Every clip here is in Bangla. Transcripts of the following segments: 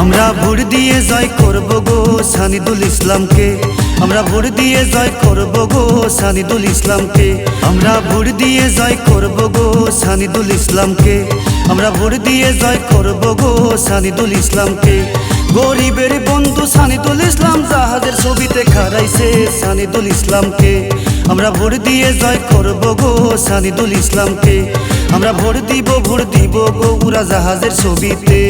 আমরা ভোট দিয়ে জয় করব গো সানিদুল ইসলামকে। আমরা ভোট দিয়ে জয় করব গো সানিদুল ইসলামকে। আমরা ভোট দিয়ে জয় করব গো সানিদুল ইসলামকে। আমরা ভোট দিয়ে জয় করব গো সানিদুল ইসলামকে। গরিবের বন্ধু সানিদুল ইসলাম জাহাজের ছবিতে খারাইছে সানিদুল ইসলামকে। আমরা ভোট দিয়ে জয় করব গো সানিদুল ইসলামকে। আমরা ভোট দিব ভোট দিব বগুড়া জাহাজের ছবিতে।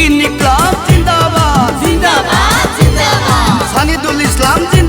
ইনকলাব জিন্দাবাদ। জিন্দাবাদ জিন্দাবাদ। সানিদুল ইসলাম জিন্দাবাদ।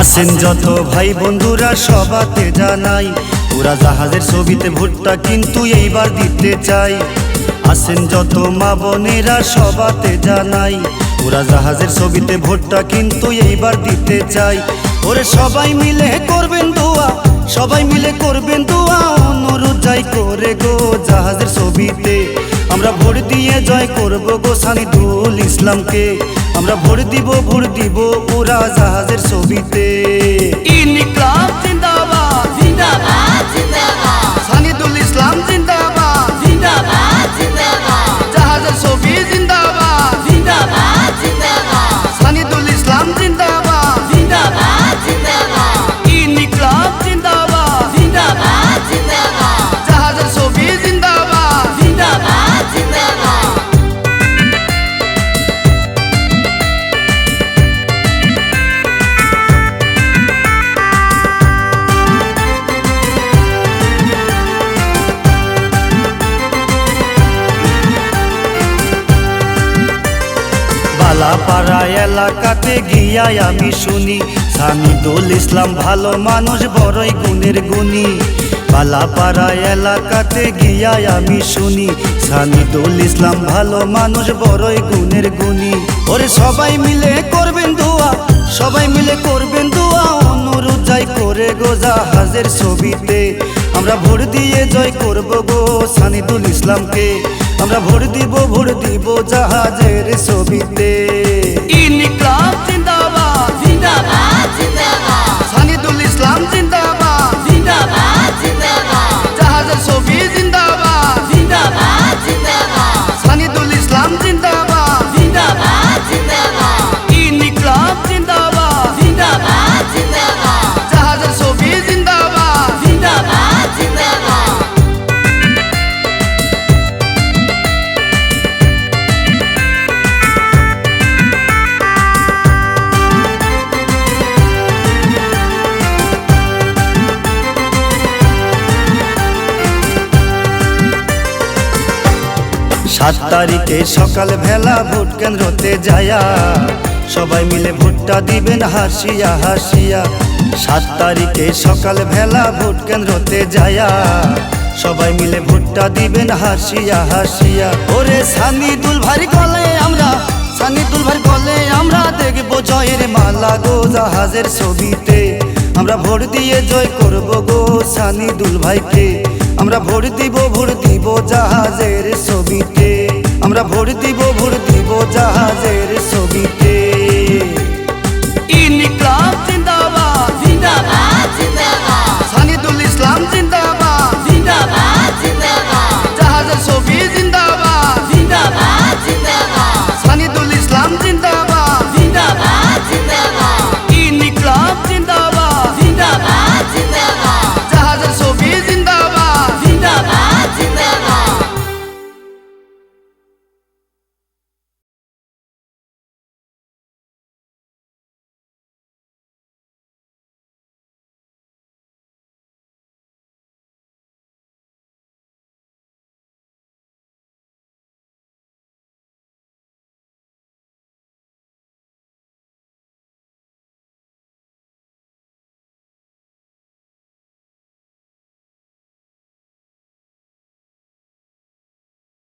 আসেন যত ভাই বন্ধুরা সবাতে জানাই। ওরা জাহাজের ছবিতে ভোটটা কিন্তু এইবার দিতে চাই। আসেন যত মা বোনেরা সবাতে জানাই। ওরা জাহাজের ছবিতে ভোটটা কিন্তু এইবার দিতে চাই। ওরে সবাই মিলে করবেন দোয়া, সবাই মিলে করবেন দোয়া। অনুরোধ যাই করে গো জাহাজের ছবিতে। আমরা ভোট দিয়ে জয় করব গো সানিদুল ইসলামকে। আমরা ভোট দিব ভোট দিব ওরা জাহাজের ছবিতে বালাপাড়া এলাকাতে গিয়াই আমি শুনি সানিদুল ইসলাম ভালো মানুষ, বড়ই গুণের গুণী। বালাপাড়া এলাকাতে গিয়াই আমি শুনি সানিদুল ইসলাম ভালো মানুষ, বড়ই গুণের গুণী। ওরে সবাই মিলে করবেন দোয়া, সবাই মিলে করবেন দোয়া অনুরোধ যাই করে গো জাহাজের ছবিতে। আমরা ভোট দিয়ে জয় করব গো সানিদুল ইসলামকে। আমরা ভোট দিব ভোট দিব জাহাজের ছবিতে। ইনকলাব সাত তারিখে সকাল ভেলা ভোট কেন্দ্রতে যায়া সবাই মিলে ভোটটা দিবেন হাসিয়া হাসিয়া। সাত তারিখে সকাল ভেলা ভোট কেন্দ্রতে যায়া সবাই মিলে ভোটটা দিবেন হাসিয়া হাসিয়া। ওরে সানি দুল ভারি গলে আমরা সানি দুল ভারি গলে আমরা দেখব জয়ের মালা গো জাহাজের ছবিতে। আমরা ভোট দিয়ে জয় করব গো সানি দুল ভাইকে। আমরা ভোর দিব ভোর দিব জাহাজের ছবিতে। আমরা ভোর দিব ভোর দিব জাহাজের